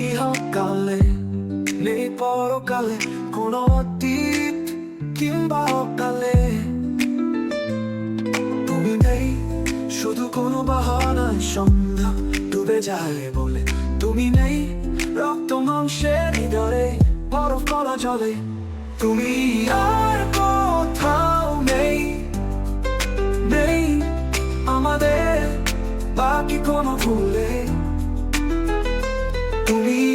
ইহকালে নেই পরকালে কোন অতীত কিংবা অকালে। তুমি নেই, শুধু কোনো বাহানায় সন্ধ্যা ডুবে যায় বলে। তুমি নেই, রক্ত মাংসের হৃদয়ে বরফ কলা জলে। তুমি আর কোথাও নেই নেই আমাদের বাকি কোনো ভুলে। Believe.